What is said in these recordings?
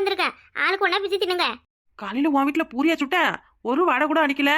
வந்திருக்கேன். ஆளுக்கு ஒண்ணா பிச்சு தின்னுங்க. காலையில உன் வீட்டுல பூரியா சுட்டேன் ஒரு வாடை கூட அடிக்கல?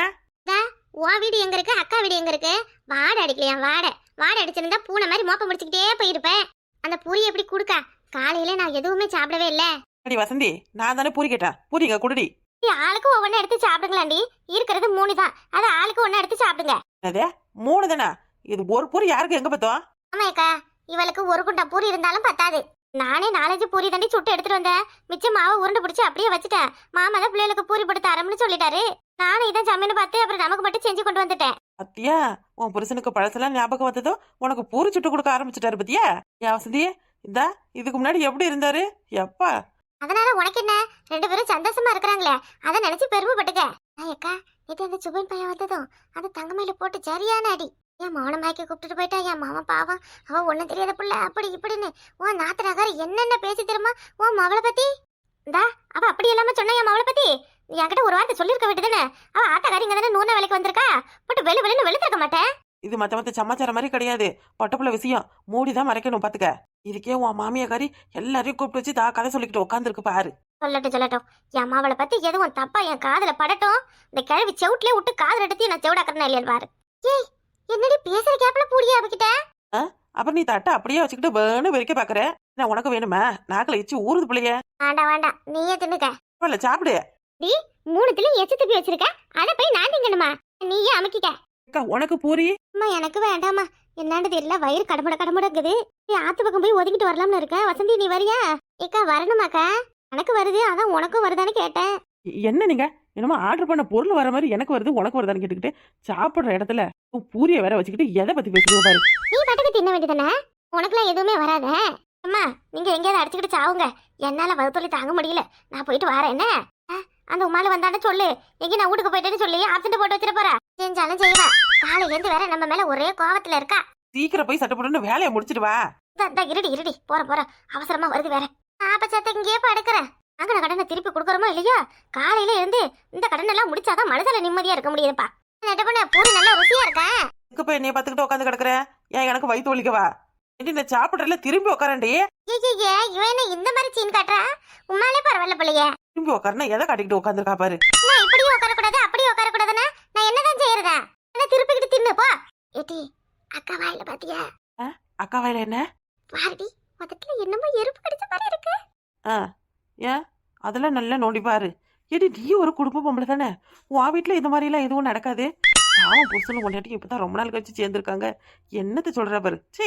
உன் வீடு எங்க இருக்கு? அக்கா வீடு எங்க இருக்கு? வாடை அடிக்கலையா வாடை. வாடை அடிச்சிருந்தா பூனை மாதிரி மோப்பம் முடிச்சுக்கிட்டே போயிருப்பேன். அந்த பூரி எப்படி கொடுக்க? காலையில நான் எதுவுமே சாப்பிடவே இல்ல. அடி வசந்தி நான் தானே பூரி கேட்டேன். பூரிங்க குடுடி. ஏய், ஆளுக்கு ஒவ்வொன்னு எடுத்து சாப்பிடுங்களாண்டி. இருக்கிறது மூணு தான் அதை ஆளுக்கு ஒண்ணு எடுத்து சாப்பிடுங்க. அதே மூணு தானே இது ஒரு பூரி யாருக்கு? எங்க பத்தோம்? ஆமாக்கா இவளுக்கு ஒரு குண்டா பூரி இருந்தாலும் பத்தாது. நானே நாலஞ்சு பூரி தாண்டி சுட்டு எடுத்துட்டு வந்தேன். மிச்சம் மாவு உருண்டை பிடிச்சி அப்படியே வச்சுட்டேன். மாமா தான் பிள்ளைகளுக்கு பூரி போட்டு தரம்னு சொல்லிட்டாரு. நானும் இதான் சமையல் பார்த்து அப்புறம் நமக்கு மட்டும் செஞ்சு கொண்டு வந்துட்டேன். அத்தியா உன் புருஷனுக்கு பழசெல்லாம் ஞாபகம் வந்ததும் உனக்கு பூரி சுட்டு கொடுக்க ஆரம்பிச்சிட்டாரு பத்தியா? ஏன் வசந்தி இந்தா இதுக்கு முன்னாடி எப்படி இருந்தாரு? எப்பா? அதனால உனக்கு என்ன? ரெண்டு பேரும் சந்தோஷமா இருக்கிறாங்களே. அதை நினைச்சு பெருமைப்பட்டுக்க. அக்கா இது அந்த சுபன் பையன் வந்ததும். அந்த தங்கமையில போட்டு சரியான அடி. என் மௌனமாக்கி கூப்பிட்டுட்டு போயிட்டா என் மாமன் பாவம். அவ ஒண்ணும் தெரியாத புள்ள அப்படி இப்படின்னு. உன் நாத்தனாகார என்னென்ன பேசி தெரியுமா? உன் மவளை பத்தி? இந்தா அவ அப்படி இல்லாம சொன்ன என் மவளை பத்தி? நீ என்கிட்ட ஒரு வார்த்தை சொல்லிருக்க வேண்டியதுதானே? அவ ஆட்டக்காரி இங்க தானே நூன வேலைக்கு வந்திருக்கா? போட்டு வெளி வெளின்னு வெளுத்திருக்க மாட்டேன். இது மத்த மத்த சமாச்சாரம் மாதிரி கிடையாது. பொட்டப்புள்ள விஷயம். மூடிதான் மறைக்கணும் பாத்துக்க. இதுக்கே உன் மாமியாக்காரி எல்லாரையும் கூப்பிட்டு வச்சு தா கதை சொல்லிக்கிட்டு உட்காந்துருக்கு பாரு. சொல்லட்டும் சொல்லட்டும். என் மாவளை பத்தி எதுவும் தப்பா என் காதுல படட்டும். இந்த கிழவி செவுட்லயே விட்டு காதுல எடுத்து நான் செவிடாக்கிறேன் இல்லையா பாரு. ஏய் என்னடி பேசுற கேப்ல பூடியா அவகிட்ட? அப்புறம் நீ தட்டை அப்படியே வச்சுக்கிட்டு வேணும் வெறிக்க பாக்குற. நான் உனக்கு வேணுமா? நாக்கில் இச்சு ஊறுது பிள்ளைய. வேண்டாம் வேண்டாம். நீயே தின்னுக்க. பரவாயில்ல சாப்பிடு. மூணுத்துலயும் எச்சு துப்பி வச்சிருக்க. அதை போய் நான் திங்கணுமா? நீயே அமைக்கிக்க. அக்கா உனக்கு பூரி? அம்மா எனக்கு வேண்டாமா என்னான்னு தெரியல வயிறு கடமுட கடமுடக்குது. நீ ஆத்து பக்கம் போய் ஒதுங்கிட்டு வரலாம்னு இருக்கேன் வசந்தி நீ வரியா? ஏக்கா வரணுமாக்கா? எனக்கு வருது அதான் உனக்கும் வருதான்னு கேட்டேன். என்ன நீங்க? என்னமோ ஆர்டர் பண்ண பொருள் வர மாதிரி எனக்கு வருது உனக்கு வருதான்னு கேட்டுக்கிட்டு சாப்பிடுற இடத்துல பூரியை வேற வச்சுக்கிட்டு எதை பத்தி பேசுறீங்க பாரு. நீ பாட்டுக்கு தின்ன வேண்டியதானே உனக்குலாம் எதுவுமே வராதே? அம்மா நீங்க எங்கேயாவது அடிச்சுக்கிட்டு சாவுங்க. என்னால வகுத்தொலி தாங்க முடியல. நான் போயிட்டு வரேன் என்ன? அந்த உமால வந்தானே சொல்லு. எங்க நான் வீட்டுக்கு போயிட்டேன்னு சொல்லி ஆப்சண்ட் போட்டு வச்சிட போறா. செஞ்சாலும் செய்வா. காலையில இருந்து வேற நம்ம மேல ஒரே கோவத்துல இருக்கா. சீக்கிரம் போய் சட்டை போட்டு வேலையை முடிச்சிட்டு வா. இருடி இருடி. போற போற அவசரமா வருது வேற. ஆப்ப சத்த இங்கேயே படுக்கிறேன் அங்க கடனை திருப்பி கொடுக்குறோமோ இல்லையோ? காலையில இருந்து இந்த கடன் எல்லாம் முடிச்சாதான் மனசுல நிம்மதியா இருக்க முடியுதுப்பா. நெட்ட பண்ண பூரி நல்லா ருசியா இருக்கா? இதுக்கு போய் என்னைய பார்த்துக்கிட்டு உட்காந்து கிடக்குற? ஏன் எனக்கு வயிற்று வலிக்கவா? ஏண்டி நான் சாப்பிட்றல திரும்பி உட்காரண்டி இவன் என்ன இந்த மாதிரி சீன் காட்டுறா? உமாலே பரவாயில்ல பிள்ளைய. திரும்பி உட்காரனா எதை காட்டிக்கிட்டு உட்காந்துருக்கா பாரு. நான் இப்படியும் உட்கார கூடாது அப்படியும் உட்கார கூடாதுன்னா நான் என்னதான் செய்யறதா? என்ன திருப்பிக்கிட்டு தின்னு போ. ஏட்டி அக்கா வாயில பாத்தியா? அக்கா வயல என்ன? பாருடி முதல்ல என்னமோ எறும்பு கடிச்ச மாதிரி இருக்கு. ஆ ஏன்? அதெல்லாம் நல்லா நோண்டி பாரு. ஏடி நீ ஒரு குடும்ப பொம்பளை தானே? உன் வீட்டில் இந்த மாதிரிலாம் எதுவும் நடக்காது. பாவம் புருஷனும் கொண்டாட்டி இப்போ தான் ரொம்ப நாள் கழிச்சு சேர்ந்துருக்காங்க. என்னத்த சொல்ற பாரு. சீ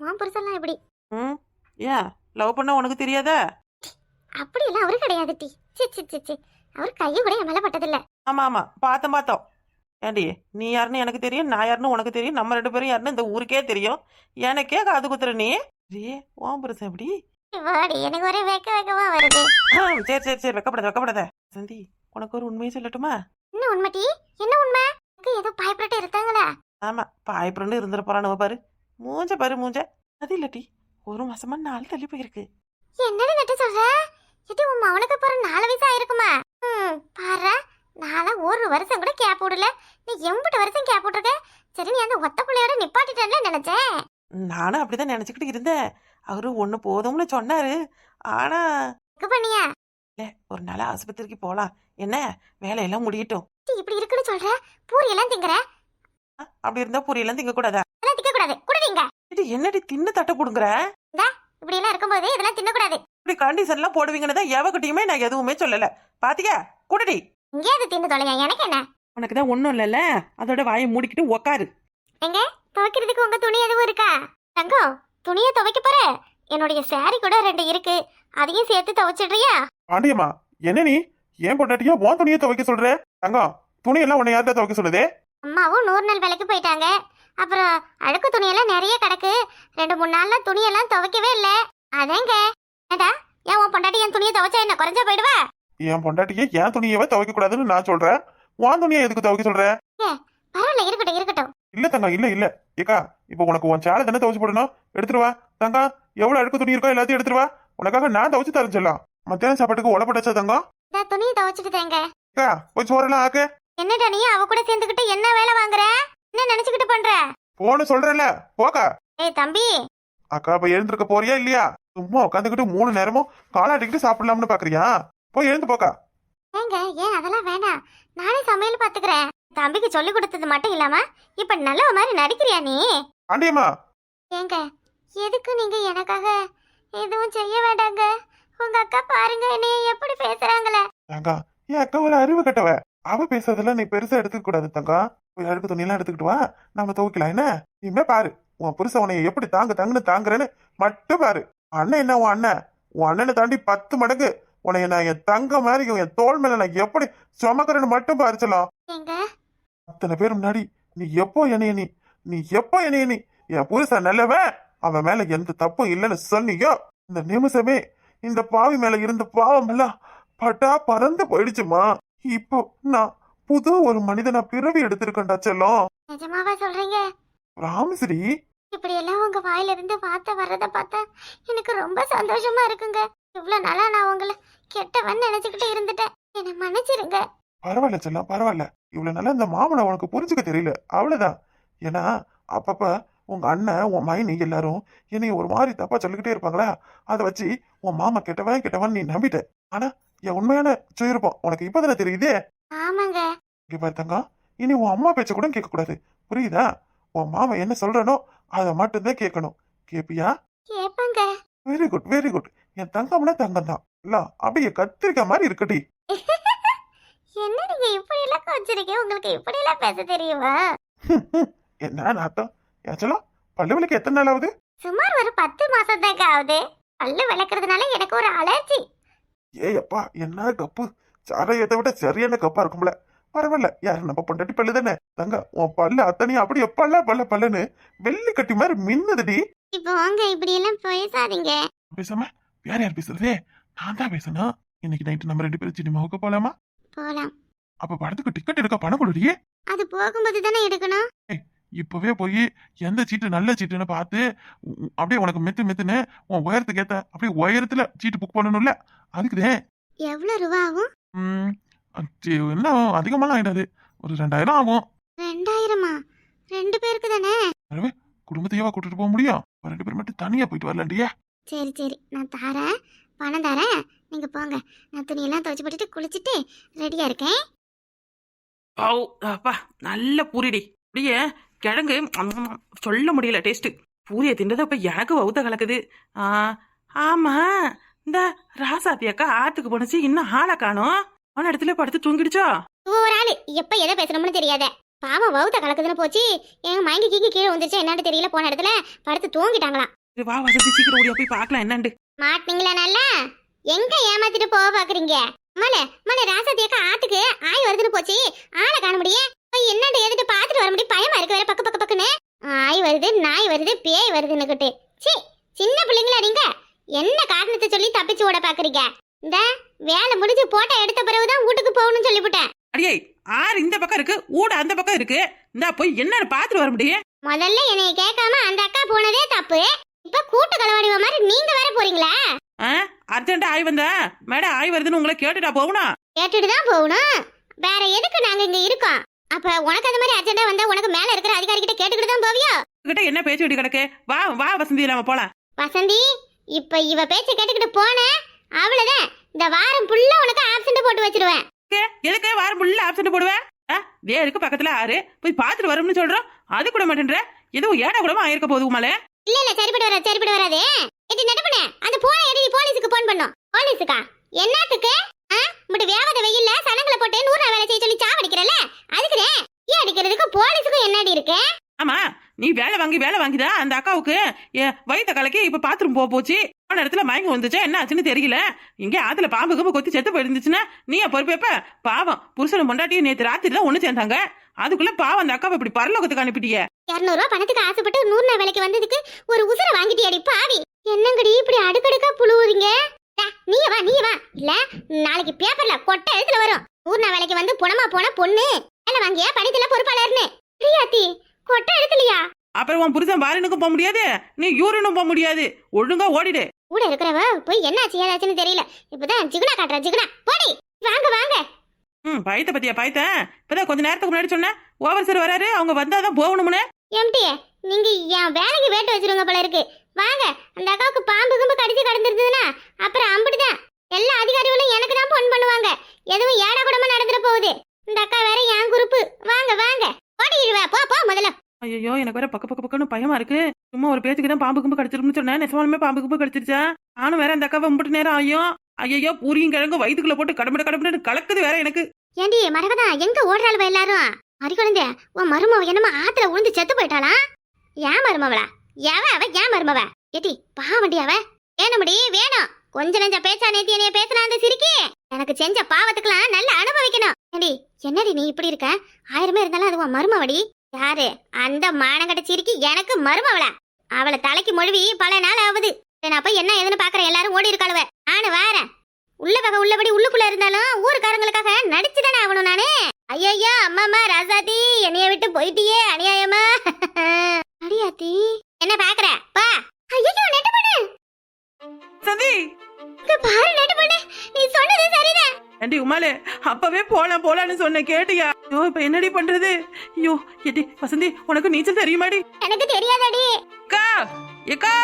உன் புருஷன்லாம் எப்படி? ம். ஏன்? லவ் பண்ண உனக்கு தெரியாதா? அப்படியெல்லாம் அவரு கிடையாது D. C C C C அவர் கையும் கூட என் மேல பட்டதில்ல. ஆமா ஆமா. பார்த்தோம் பார்த்தோம் ஏண்டி நீ யாருன்னு எனக்கு தெரியும் நான் யாருன்னு உனக்கு தெரியும் நம்ம ரெண்டு பேரும் யாருன்னு இந்த ஊருக்கே தெரியும். எனக்கே காது குத்துற நீ. ஏ ஓம் புருஷன் எப்படி? வாடி எனக்கு ஒரே வெக்க வெக்கமா வருது. சரி சரி சரி வெக்கப்படாத வெக்கப்படாத. சந்தி உனக்கு ஒரு உண்மையை சொல்லட்டுமா? என்ன உண்மை டி? என்ன உண்மை? எனக்கு ஏதோ பயப்பட்டு இருக்காங்களா? ஆமா பாய்ப்புறன்னு இருந்துட போறானுவ பாரு. மூஞ்ச பாரு மூஞ்ச. அது இல்லட்டி ஒரு மாசமா நாள் தள்ளி போயிருக்கு. என்னடி நட்டு சொல்ற? இது உன் மவனுக்கு போற நாலு வயசு ஆயிருக்குமா? ம் பாரு நாளா ஒரு வருஷம் கூட கேப் விடல. நீ எம்பிட்டு வருஷம் கேப் விட்டுருக்க? சரி நீ அந்த ஒத்த பிள்ளையோட நிப்பாட்டிட்டேன்னு நினைச்சேன். நானும் அப்படிதான் நினைச்சுக்கிட்டு இருந்தேன். அவரு ஒண்ணு போதும்னு சொன்னாரு. ஆனா பண்ணியா? இல்ல ஒரு நாள் ஆஸ்பத்திரிக்கு போலாம். என்ன? வேலையெல்லாம் முடியட்டும். இப்படி இருக்குன்னு சொல்ற? பூரி எல்லாம் திங்கற? அப்படி இருந்தா புரியலாம் திங்க கூடாதா? அதெல்லாம் திங்க கூடாது. குடுவீங்க இது என்னடி தின்னு தட்ட போடுங்கிற? இப்படி எல்லாம் இருக்கும்போது இதெல்லாம் தின்ன கூடாது. இப்படி கண்டிஷன் எல்லாம் போடுவீங்கன்னு தான் எவகிட்டயுமே நான் எதுவுமே சொல்லல. பாத்தியா? குடடி. இங்கே அது தின்னு தொலைங்க. எனக்கு என்ன? உனக்கு தான் ஒண்ணும் இல்லைல்ல? அதோட வாயை மூடிக்கிட்டு உக்காரு. எங்க? துவைக்கிறதுக்கு உங்க துணி எதுவும் இருக்கா? தங்கம் துணியை துவைக்க போற. என்னுடைய சாரி கூட ரெண்டு இருக்கு. அதையும் சேர்த்து துவைச்சிடுறியா? பாண்டியம்மா என்ன நீ? ஏன் பொண்டாட்டியா உன் துணியை துவைக்க சொல்ற? தங்கம் துணி எல்லாம் உன்னை யார்கிட்ட துவைக்க சொல்லுதே? அம்மாவும் நூறு நாள் வேலைக்கு போயிட்டாங்க. அப்புறம் அழுக்கு துணியெல்லாம் நிறைய கிடக்கு. ரெண்டு மூணு நாள்ல துணியெல்லாம் துவைக்கவே இல்லை. அதேங்க. ஏடா ஏன் உன் பொண்டாட்டி என் துணியை துவைச்சா என்ன குறைஞ்சா போயிடுவா? என் பொண்டாட்டியை என் துணியவே துவைக்க கூடாதுன்னு நான் சொல்றேன். உன் துணியை எதுக்கு துவைக்க சொல்ற? பரவாயில்ல இருக்கட்டும் இருக்கட்டும். இல்ல தங்கம் இல்ல இல்ல. ஏக்கா இப்போ உனக்கு உன் சேலை தானே துவைச்சு போடணும்? எடுத்துட்டு வா. தங்கம் எவ்வளவு அழுக்கு துணி இருக்கோ எல்லாத்தையும் எடுத்துட்டு வா. உனக்காக நான் துவைச்சு தரேன் சொல்லலாம். மத்தியானம் சாப்பாட்டுக்கு உடப்பட்டச்சா தங்கம் துணியை துவைச்சிட்டு தேங்க போய் சோறெல்லாம் ஆக்கு. என்னடா நீ? அவ கூட சேர்ந்துக்கிட்டு என்ன வேலை வாங்குற? என்ன நினைச்சுக்கிட்டு பண்ற? போன்னு சொல்றேன்ல. போக்கா. ஏய் தம்பி. அக்கா இப்ப எழுந்திருக்க போறியா இல்லையா? சும்மா உட்காந்துக்கிட்டு மூணு நேரமும் காலாட்டிக்கிட்டு சாப்பிடலாம்னு பாக்குறியா? போய் எழுந்து போக்கா. ஏங்க ஏன் அதெல்லாம் வேணாம். நானே சமையல் பாத்துக்கிறேன். தம்பிக்கு சொல்லி கொடுத்தது மட்டும் இல்லாம இப்ப நல்ல மாதிரி நடிக்கிறியா நீ? ஆண்டியம்மா ஏங்க எதுக்கு நீங்க எனக்காக எதுவும் செய்ய வேண்டாங்க? உங்க அக்கா பாருங்க என்னைய எப்படி பேசுறாங்களே. தங்கா என் அக்கா ஒரு அறிவு கட்டவ. அவ பேசுறதெல்லாம் நீ பெருசா எடுத்துக்க கூடாது தங்கா. போய் அழுக்கு துணி எல்லாம் எடுத்துக்கிட்டு வா. நாம துவைக்கலாம் என்ன? இனிமே பாரு உன் புருஷன் உன்னை எப்படி தாங்க தாங்கன்னு தாங்குறேன்னு மட்டும் பாரு. அண்ணன் என்ன உன் அண்ணன்? உன் அண்ணனை தாண்டி பத்து மடங்கு. உன்னை நான் என் தங்க மாதிரி என் தோல் மேல நான் எப்படி சுமக்கிறேன்னு மட்டும் ஏங்க? அத்தனை பேர் முன்னாடி நீ எப்போ என்னைய நீ நீ எப்போ என்னைய நீ என் புருஷன் நல்லவன் அவன் மேல எந்த தப்பும் இல்லைன்னு சொன்னியோ? இந்த நிமிஷமே இந்த பாவி மேல இருந்த பாவம் எல்லாம் பட்டா பறந்து போயிடுச்சுமா? இப்போ நான் புது ஒரு மனிதனா பிறவி எடுத்திருக்கேன்டா செல்லம். நிஜமாவா சொல்றீங்க? ராமஸ்ரீ இப்படி எல்லாம் உங்க வாயில இருந்து வார்த்தை வர்றத பார்த்தா எனக்கு ரொம்ப சந்தோஷமா இருக்குங்க. இவ்வளவு நாளா நான் உங்களை கெட்டவன் நினைச்சுக்கிட்டு இருந்துட்டேன். என்னை மன்னிச்சிருங்க. பரவாயில்ல செல்லம் பரவாயில்ல. இவ்வளவு நாளா இந்த மாமனை உனக்கு புரிஞ்சுக்க தெரியல. அவ்வளவுதான். ஏன்னா அப்பப்ப உங்க அண்ணன் உன் மைனி எல்லாரும் என்னைய ஒரு மாதிரி தப்பா சொல்லிக்கிட்டே இருப்பாங்களா? அதை வச்சு உன் மாமா கெட்டவன் கெட்டவன் நீ நம்பிட்ட. ஆனா என் உண்மையான சுயிருப்போம் உனக்கு இப்பதானே தெரியுதே? ஆமாங்க. இங்க பாரு தங்கம். இனி உன் அம்மா பேச்ச கூட கேட்க கூடாது. புரியுதா? உன் மாமா என்ன சொல்றனோ அதை மட்டும்தான் கேட்கணும். கேப்பியா? கேப்பங்க. வெரி குட் வெரி குட் என் தங்கம்னா தங்கம் தான் இல்ல அப்படியே கத்திரிக்காய் மாதிரி இருக்கட்டி என்ன நீங்க இப்படி எல்லாம் கொஞ்சிருக்கீங்க உங்களுக்கு இப்படி எல்லாம் பேச தெரியுமா? என்ன நாட்டம் ஏச்சலாம் பல்லு விளக்கு எத்தனை நாள் ஆகுது? சுமார் ஒரு பத்து மாசம் தாங்க ஆகுது. பல்லு விளக்குறதுனால எனக்கு ஒரு அலர்ஜி. ஏய் அப்பா என்ன கப்பு? சாராயத்தை விட சரியான கப்பா இருக்கும்ல. பரவாயில்ல யாரு நம்ம பொண்டாட்டி பல்லு தானே? தங்க உன் பல்லு அத்தனையும் அப்படி எப்பல்ல பல்ல பல்லுன்னு வெள்ளி கட்டி மாதிரி மின்னுதுடி. இப்போ வாங்க இப்படி எல்லாம் பேசாதீங்க. பேசாம வேற யார் பேசுறதே? நான் தான் பேசணும். இன்னைக்கு நைட்டு நம்ம ரெண்டு பேரும் சினிமாவுக்கு போலாமா? போலாம். அப்ப படத்துக்கு டிக்கெட் எடுக்க பணம் கொடுடியே அது போகும்போது தானே எடுக்கணும். இப்பவே போய் எந்த சீட்டு நல்ல சீட்டுன்னு பார்த்து அப்படியே உனக்கு மெத்து மெத்துன்னு உன் உயரத்துக்கு ஏத்த அப்படியே உயரத்துல சீட்டு புக் பண்ணணும்ல? அதுக்குதே. எவ்வளவு ரூபா ஆகும்? என்ன அதிகமாலாம் ஆயிடாது. ஒரு ரெண்டாயிரம் ஆகும். ரெண்டாயிரமா? ரெண்டு பேருக்கு தானே? குடும்பத்தையவா கூட்டிட்டு போக முடியும். ரெண்டு பேர் மட்டும் தனியா போயிட்டு வரலாண்டியே சரி சரி. நான் தரேன். பணம் தரேன். நீங்க போங்க. நான் துணியெல்லாம் துவைச்சு போட்டுட்டு குளிச்சுட்டு ரெடியா இருக்கேன். ஓ அப்பா. நல்ல பூரிடி. அப்படியே கிழங்கு சொல்ல முடியல டேஸ்ட் பூரியை தின்றதை இப்ப எனக்கு வவுத்த கலக்குது. ஆ, ஆமா. இந்த ராசாத்தி அக்கா ஆத்துக்கு போனுச்சு இன்னும் ஆளை காணோம். அவன இடத்துல படுத்து தூங்கிடுச்சோ? ஒரு ஆளு. எப்ப எதை பேசணும்னு தெரியாத. பாவம் வவுத்த கலக்குதுன்னு போச்சு. என் மயங்கி கீக்கி கீழே வந்துருச்சா என்னன்னு தெரியல. போன இடத்துல படுத்து தூங்கிட்டாங்களாம். வா வசதி சீக்கிரம் ஓடியா போய் பார்க்கலாம் என்னண்டு. மாட்டினீங்களா நல்லா? எங்க ஏமாத்திட்டு போக பாக்குறீங்க? மல மல ராசாத்தியக்கா ஆத்துக்கு ஆய் வருதுன்னு போச்சு. ஆளை காண முடியும் போய் என்னண்டு எதுட்டு பாத்துட்டு வர முடியும்? பயமா இருக்கு வேற பக்க பக்க பக்குன்னு. ஆய் வருது நாய் வருது பேய் வருதுன்னுக்கிட்டு சி சின்ன பிள்ளைங்களா நீங்க? என்ன காரணத்தை சொல்லி தப்பிச்சு ஓட பாக்குறீங்க? இந்த வேலை முடிஞ்சு போட்டோ எடுத்த பிறகுதான் வீட்டுக்கு போகணும்னு சொல்லிவிட்டேன். அடியே ஆறு இந்த பக்கம் இருக்கு ஊட அந்த பக்கம் இருக்கு. இந்தா போய் என்னன்னு பார்த்துட்டு வர முடியும்? முதல்ல என்னைய கேட்காம அந்த அக்கா போனதே தப்பு. இப்ப கூட்டு களவாடிவ மாதிரி நீங்க வேற போறீங்களா? அர்ஜென்ட்டா ஆய் வந்தா. மேடம் ஆய் வருதுன்னு உங்களை கேட்டுட்டா போகணும் கேட்டுட்டு தான் போகணும். வேற எதுக்கு நாங்க இங்க இருக்கோம்? அப்ப உனக்கு அந்த மாதிரி அர்ஜென்டா வந்தா உனக்கு மேல இருக்கிற அதிகாரி கிட்ட கேட்டுக்கிட்டு தான் போவியோ? கிட்ட என்ன பேச்சு வெட்டி கிடக்கு? வா வா வசந்தி நாம போலாம். வசந்தி இப்ப இவ பேச்ச கேட்டுக்கிட்டு போன அவ்வளவுதான். இந்த வாரம் ஃபுல்லா உனக்கு ஆப்சண்ட் போட்டு வச்சிருவேன். எதுக்கு? வாரம் ஃபுல்லா ஆப்சண்ட் போடுவேன் ஆ, வேருக்கு பக்கத்துல ஆறு. போய் பார்த்துட்டு வரோம்னு சொல்றோம். அது கூட மாட்டேன்ற. ஏதோ ஏடா கூடமா ஆயிருக்க போகுது உமாலே? இல்ல இல்ல சரிப்பட்டு வராது சரிப்பட்டு வராது. இது நடுப்புனே அந்த போன எடி போலீஸுக்கு போன் பண்ணோம். போலீஸுக்கா? என்னத்துக்கு? ஆ? இப்படி வேவத வெயில்ல சனங்களை போட்டு நூறு நாள் வேலை செய்ய சொல்லி சாவடிக்கிறல்ல அதுக்குதே ஈ அடிக்கிறதுக்கு போலீஸுக்கும் என்னடி இருக்கு? ஆமா நீ வேலை வாங்கி வேலை வாங்கிதா? அந்த அக்காவுக்கு ஏ, வயித்த கலக்கி இப்ப பாத்ரூம் போக போச்சு. போன இடத்துல மயங்கி வந்துச்சா? என்ன ஆச்சுன்னு தெரியல. இங்க ஆத்துல பாம்பு கம்பு கொத்தி செத்து போயிருந்துச்சுன்னா நீ ஏன் பொறுப்பேப்ப? பாவம் புருஷனை பொண்டாட்டியும் நேற்று ராத்திரி தான் ஒண்ணு சேர்ந்தாங்க. அதுக்குள்ள பாவம் அந்த அக்காவை இப்படி பரலோகத்துக்கு அனுப்பிட்டியே. இரநூறுவா பணத்துக்கு ஆசைப்பட்டு நூறு நாள் வேலைக்கு வந்ததுக்கு ஒரு உசுரை வாங்கிட்டியாடி பாவி. என்னங்கடி இப்படி அடுக்கடுக்கா புழுவுறீங்க? நீ வா நீ வா இல்ல நாளைக்கு பேப்பர்ல கொட்டை எழுத்துல வரும். நூறு நாள் வேலைக்கு வந்து புணமா போன பொண்ணு. வேலை வாங்கிய படித்துல பொறுப்பாளர்னு. பிரியாத்தி கொட்டை எழுத்துலையா? அப்புறம் உன் புருஷன் பாரினுக்கும் போக முடியாது நீ யூரினும் போக முடியாது. ஒழுங்கா ஓடிடு. கூட இருக்கிறவ போய் என்னாச்சு ஏதாச்சுன்னு தெரியல. இப்பதான் ஜிகுனா காட்டுற ஜிகுனா. போடி வாங்க வாங்க. ம் பயத்தை பத்தியா பயத்த? இப்பதான் கொஞ்ச நேரத்துக்கு முன்னாடி சொன்னேன். ஓவர் சார் வராரு அவங்க வந்தாதான் போகணும்னு. எம்டி நீங்க என் வேலைக்கு வேட்டு வச்சிருங்க போல இருக்கு. வாங்க அந்த அக்காவுக்கு பாம்பு கும்பு கடிச்சு கடந்துருந்ததுன்னா அப்புறம் அம்பிட்டுதான். எல்லா அதிகாரிகளும் எனக்கு தான் ஃபோன் பண்ணுவாங்க. எதுவும் ஏடா கூடமா நடந்துட போகுது. இந்த அக்கா வேற என் குரூப்பு வாங்க வாங்க. ஓடிடுவா போ போ முதல்ல. ஐயோ எனக்கு வேற பக்க பக்க பக்கம்னு பயமா இருக்கு. சும்மா ஒரு பேச்சுக்கு தான் பாம்பு கும்பு கடிச்சிரும்னு சொன்னேன். நெசமாலுமே பாம்பு கும்பு கடிச்சிருச்சா? நானும் வேற அந்த அக்காவை முட்டு நேரம் ஆயும் ஐயோ பூரியும் கிழங்கு வயிற்றுக்குள்ள போட்டு கடமிட கடமிட கலக்குது வேற எனக்கு. ஏண்டி மரகதா எங்க ஓடுறாளுவ எல்லாரும்? அரிக்குழந்தை உன் மருமவ என்னமோ ஆத்துல உழுந்து செத்து போயிட்டாளா? ஏன் மருமவளா? எவ அவ? ஏன் மருமவ? ஏட்டி பாவண்டி அவ? வேணும்டி வேணும். கொஞ்ச நெஞ்ச பேச்சா நேத்தி என்னைய பேசினா அந்த சிரிக்கி? எனக்கு செஞ்ச பாவத்துக்கெல்லாம் நல்லா அனுபவிக்கணும். ஏடி என்னடி நீ இப்படி இருக்க? ஆயிரமே இருந்தாலும் அது உன் மருமவடி? யாரு? அந்த மானங்கட்ட சிரிக்கி எனக்கு மருமவளா. அவளை தலைக்கு மொழிவி பல நாள் ஆகுது நான் போய் என்ன ஏதுன்னு பாக்குற எல்லாரும் ஓடி இருக்காளுவ. நானு வாரேன். உள்ள வகை உள்ளபடி உள்ளுக்குள்ள இருந்தாலும் ஊருக்காரங்களுக்காக நடிச்சுதானே ஆகணும் நானே? ஐயய்யா அம்மாமா ராசாத்தி என்னைய விட்டு போயிட்டியே அநியாயமா? அடியாத்தி என்ன பாக்குற? பா. ஐயோ நெட்டு பண்ணு. சந்தி. இங்க பாரு நெட்டு பண்ணு. நீ சொன்னது சரிதான். ஏண்டி உமாலே அப்பவே போலாம் போலான்னு சொன்னேன் கேட்டியா? ஐயோ இப்ப என்னடி பண்றது? ஐயோ ஏடி வசந்தி உனக்கு நீச்சல் தெரியுமாடி? எனக்கு தெரியாதடி. அக்கா ஏக்கா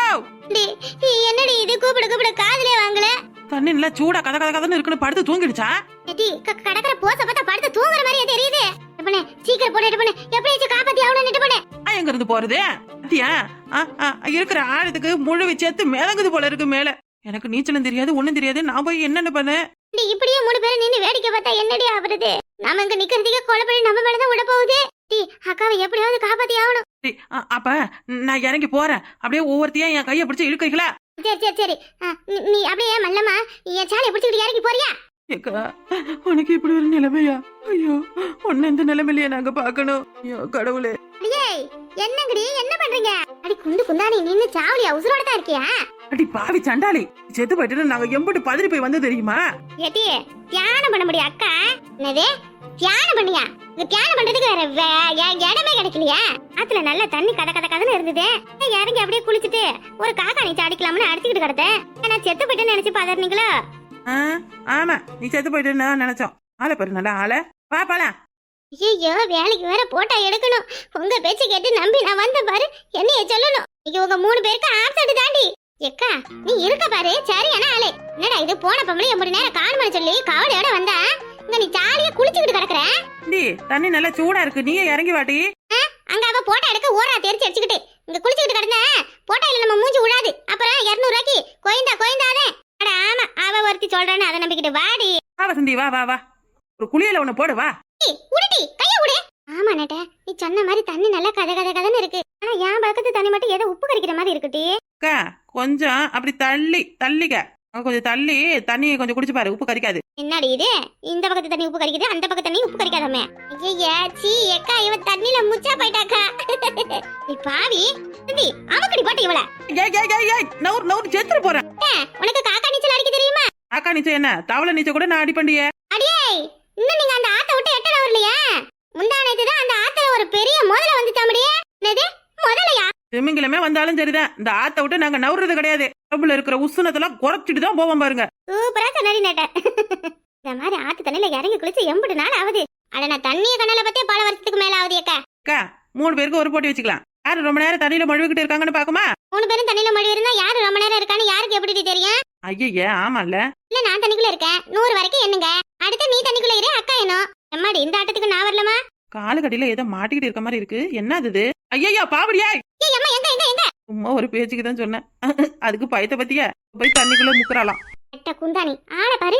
என்னடி இது கூப்பிட கூப்பிட காதுலே வாங்கல. தண்ணி நல்லா சூடா கத கத கதன்னு இருக்குன்னு படுத்து தூங்கிடுச்சா? ஏடி க- கடற்கரை போச பார்த்தா படுத்து தூங்குற மாதிரியே தெரியுது. பண்ணு சீக்கிரம் நெட்டு பண்ணு. எப்படியாச்சும் காப்பாத்தி ஆகணும் நெட்டு பண்ணு. ஆ, எங்க இருந்து போறது அத்தியா இருக்கிற ஆழத்துக்கு முழு சேர்த்து மிதங்குது போல இருக்கு மேல. எனக்கு நீச்சலும் தெரியாது ஒண்ணும் தெரியாது. நான் போய் என்னென்ன பண்ணேன்? டி, இப்படியே மூணு பேரும் நின்னு வேடிக்கை பார்த்தா என்னடி ஆகுறது நாம இங்க நிக்கிறதுக்கே கொலைப்படி நம்ம மேலதான் விட போகுது. டி அக்காவை எப்படியாவது காப்பாத்தி ஆகணும். அப்ப நான் இறங்கி போறேன். அப்படியே ஒவ்வொருத்தையும் என் கையை பிடிச்சு இழுக்கிறீங்களா? சரி சரி சரி. நீ அப்படியே மல்லம்மா என் சாலையை பிடிச்சிக்கிட்டு இறங்கி போறியா? ஏக்கா உனக்கு இப்படி ஒரு நிலைமையா? ஐயோ உன்ன இந்த நிலைமையிலேயே நாங்க பாக்கணும் ஐயோ கடவுளே. ஏய் என்னங்கடி என்ன பண்றீங்க? அடி குண்டு குந்தாணி நின்னு சாவலியா உசுரோட தான் இருக்கியா? அடி பாவி சண்டாளி. செத்து போயிட்டு நாங்க எம்பட்டு பதறி போய் வந்து தெரியுமா? ஏட்டி தியானம் பண்ண முடியும் அக்கா? என்னது? தியானம் பண்ணியா? இங்க தியானம் பண்றதுக்கு வேற இடமே கிடைக்கலையா? ஆத்துல நல்ல தண்ணி கத கத கதன்னு இருந்தது. இறங்கி அப்படியே குளிச்சுட்டு ஒரு காக்கா நீச்சல் அடிக்கலாம்னு அடிச்சுக்கிட்டு கிடந்தேன். நான் செத்து போயிட்டேன்னு நினைச்சு பாதறீங்களா ஆ, ஆமா நீ செத்து போயிட்டு நினைச்சோம். ஆளை பாரு நல்லா ஆளை. வா போலாம். ஐயோ வேலைக்கு வேற போட்டா எடுக்கணும். உங்க பேச்சு கேட்டு நம்பி நான் வந்த பாரு. என்னைய சொல்லணும். இங்க உங்க மூணு பேருக்கு ஆப்செட் தாண்டி. எக்கா நீ இருக்க பாரு. சரியான ஆளு? என்னடா இது போன பொம்பளை எம்பது நேரம் காணுமனு சொல்லி கவலையோட வந்தா? இங்க நீ ஜாலியா குளிச்சுக்கிட்டு கிடக்குற? டி தண்ணி நல்லா சூடா இருக்கு. நீயே இறங்கி வாட்டி அங்க அவ போட்டோ எடுக்க ஓரா தெரிச்சு அடிச்சுக்கிட்டு. இங்க குளிச்சுக்கிட்டு கிடந்த போட்டோ இல்ல நம்ம மூஞ்சி விடாது அப்புறம் இருநூறு ரூபாய்க்கு கோயந்தா கோயந்தாதே அட ஆமா அவ ஒருத்தி சொல்றான்னு அதை நம்பிக்கிட்டு வாடி வா வசந்தி வா வா வா. ஒரு குளியல ஒண்ணு போடு வா. உருட்டி கைய விடு ஆமா நட்ட. நீ சொன்ன மாதிரி தண்ணி நல்லா கத கத கதன்னு இருக்கு. ஆனா என் பக்கத்து தண்ணி மட்டும் ஏதோ உப்பு கறிக்கிற மாதிரி இருக்குடி அக்கா கொஞ்சம் அப்படி தள்ளி தள்ளிக்க. கொஞ்சம் தள்ளி தண்ணியை கொஞ்சம் குடிச்சு பாரு உப்பு கறிக்காது என்னடி இது? இந்த பக்கத்து தண்ணி உப்பு கறிக்குது அந்த பக்கத்து தண்ணி உப்பு கறிக்காதமே ஐயா சீ எக்கா இவ தண்ணில முச்சா போயிட்டாக்கா. நீ பாவி. சிந்தி அமுக்கடி போட்டு இவள. ஏய் ஏய் ஏய் நவுர் நவுர் செத்துரு போறேன். உனக்கு காக்கா அக்கா நீச்சல் என்ன? தவளை நீச்சல் கூட நான் அடிப்பண்டியே அடியேய் இன்னும் நீங்க அந்த ஆத்த விட்டு எட்டல வரலையா? முந்தானத்து தான் அந்த ஆத்துல ஒரு பெரிய முதல்ல வந்துச்சாமடியே என்னது? முதலையா? திமிங்கிலமே வந்தாலும் சரிதான். இந்த ஆத்த விட்டு நாங்க நவுறது கிடையாது. உடம்புல இருக்கிற உஷ்ணத்தெல்லாம் குறைச்சிட்டு தான் போவோம் பாருங்க. சூப்பரா சொன்னாடி நேட்ட. இந்த மாதிரி ஆத்து தண்ணியில இறங்கி குளிச்சு எம்புட்டு நாள் ஆகுது. அட நான் தண்ணிய கண்ணால பத்தே பல வருஷத்துக்கு மேல ஆகுது அக்கா. அக்கா மூணு பேருக்கு ஒரு போட்டி வச்சுக்கலாம். யாரு ரொம்ப நேரம் தண்ணியில மழுவிக்கிட்டு இருக்காங்கன்னு பாக்குமா மூணு பேரும் தண்ணியில மழை இருந்தா யாரு ரொம்ப நேரம் இருக்கான்னு யாருக்கு எப்படி தெரியும்? ஐயே ஆமால்ல. இல்ல நான் தண்ணிக்குள்ள இருக்கேன். நூறு வரைக்கும் என்னங்க அடுத்து நீ தண்ணிக்குள்ள இரு அக்கா என்ன எம்மாடி இந்த ஆட்டத்துக்கு நான் வரலமா? காலு கடியில ஏதோ மாட்டிக்கிட்டு இருக்க மாதிரி இருக்கு. என்ன அது ஐயா பாவடியா! ஏய் அம்மா எங்க எங்க எங்க? சும்மா ஒரு பேச்சுக்கு தான் சொன்னேன். அதுக்கு பயத்தை பத்தியா? போய் தண்ணிக்குள்ள முக்குறாளாம். குந்தாணி. ஆள பாரு.